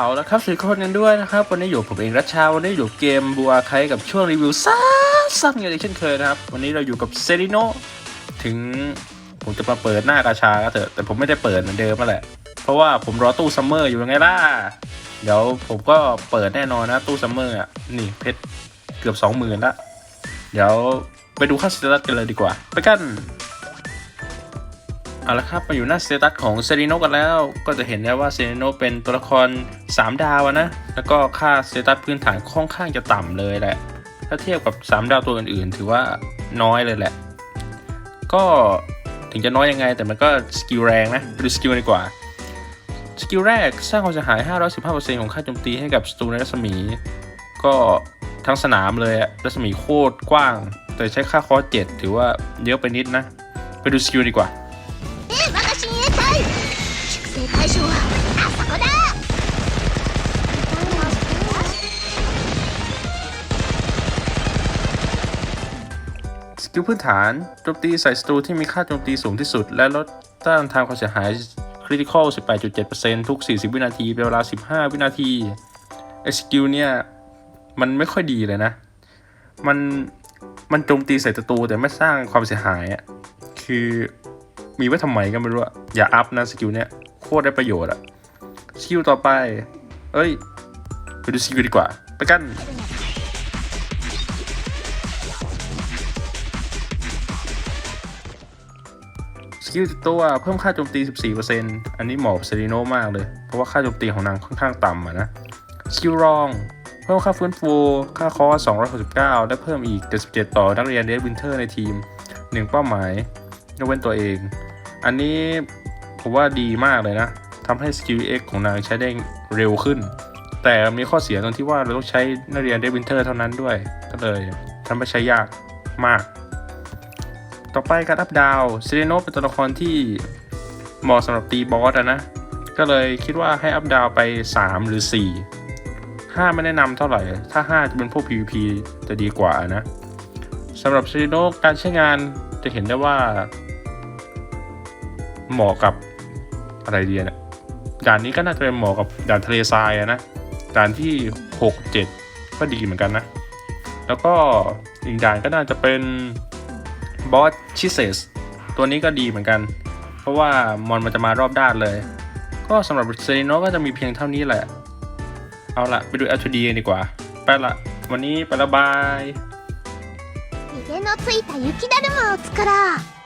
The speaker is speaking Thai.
เอาแล้วครับสวัสดีทุกคนกันด้วยนะครับ วันนี้อยู่ผมเองรัชชาวันนี้อยู่เกมบัวไคกับช่วงรีวิวซ่าซ้ำกันอีกเช่นเคยนะครับ วันนี้เราอยู่กับเซริโนถึงผมจะมาเปิดหน้ากาชาก็เถอะแต่ผมไม่ได้เปิดเหมือนเดิมมาแหละ เพราะว่าผมรอตู้ซัมเมอร์อยู่ไงล่ะเดี๋ยวผมก็เปิดแน่นอนนะตู้ซัมเมอร์อะนี่เพชรเกือบสองหมื่นละเดี๋ยวไปดูค่าสเตตัสกันเลยดีกว่า ไปกัน เอาละครับมาอยู่หน้าสเตตัสของเซรีโนกันแล้ว ก็จะเห็นได้ว่าเซรีโนเป็นตัวละคร 3 ดาวนะ แล้วก็ค่าสเตตัสพื้นฐานค่อนข้างจะต่ำเลยแหละ ถ้าเทียบกับ 3 ดาวตัวอื่นๆ ถือว่าน้อยเลยแหละ ก็ถึงจะน้อยยังไง แต่มันก็สกิลแรงนะดูสกิลดีกว่า สกิลแรกสร้างความเสียหาย 515%ของค่าโจมตีให้กับศัตรูในรัศมี ก็ทั้งสนามเลยรัศมีโคตรกว้าง แต่ใช้ค่าคอร์เจ็ดถือว่าเยอะไปนิดนะ ไปดูสกิลดีกว่า 粛清対象はあそこだ สกิลพื้นฐานโจมตีใส่ศัตรูที่มีค่าโจมตีสูงที่สุด และลดต้านทานความเสียหายคริติคอล 18.7%ทุก 40 วินาที เป็นเวลา 15 วินาทีไอสกิลเนี่ย มันไม่ค่อยดีเลยนะ มัน มันโจมตีใส่ศัตรูแต่ไม่สร้างความเสียหายอะคือมีไว้ทำไมก็ไม่รู้อะอย่าอัพนะสกิลเนี่ย โค ตรได้ประโยชน์อะสกิลต่อไป เอ้ย ไปดูสกิลดีกว่า ไปกัน สกิลตัวเพิ่มค่าโจมตี 14%อันนี้เหมาะกับเซรีโนมากเลย เพราะว่าค่าโจมตีของนางค่อนข้างต่ำอะนะ สกิลรอง เพิ่มค่าฟื้นฟู ค่าคอส269 และเพิ่มอีก 77 ต่อนักเรียนเดสวินเทอร์ในทีม 1 เป้าหมายยกเว้นตัวเอง อันนี้ ผมว่าดีมากเลยนะทำให้สกิล X ของนางใช้ได้เร็วขึ้น แต่มีข้อเสียตรงที่ว่าเราต้องใช้นักเรียนเดวินเทอร์เท่านั้นด้วย ก็เลยทำให้ใช้ยากมาก ต่อไปการอัพดาวเซเรโนเป็นตัวละครที่เหมาะสำหรับตีบอสอะนะ ก็เลยคิดว่าให้อัพดาวไป 3 หรือ 4 5 ไม่แนะนำเท่าไหร่ ถ้า 5 จะเป็นพวก PVP จะดีกว่านะสำหรับเซเรโนการใช้งานจะเห็นได้ว่าเหมาะกับ อะไรดีนะด่านนี้ก็น่าจะเป็นเหมาะกับด่านทะเลทรายอะนะ ด่านที่ 6 7 ก็ดีเหมือนกันนะ แล้วก็อีกด่านก็น่าจะเป็น บอสชิเซสตัวนี้ก็ดีเหมือนกัน เพราะว่ามอนมันจะมารอบด้านเลย ก็สำหรับเซริโนก็จะมีเพียงเท่านี้แหละ เอาละไปดู L2D กันดีกว่า ไปละวันนี้ไปละบาย ひげのついた雪だるまを作ろう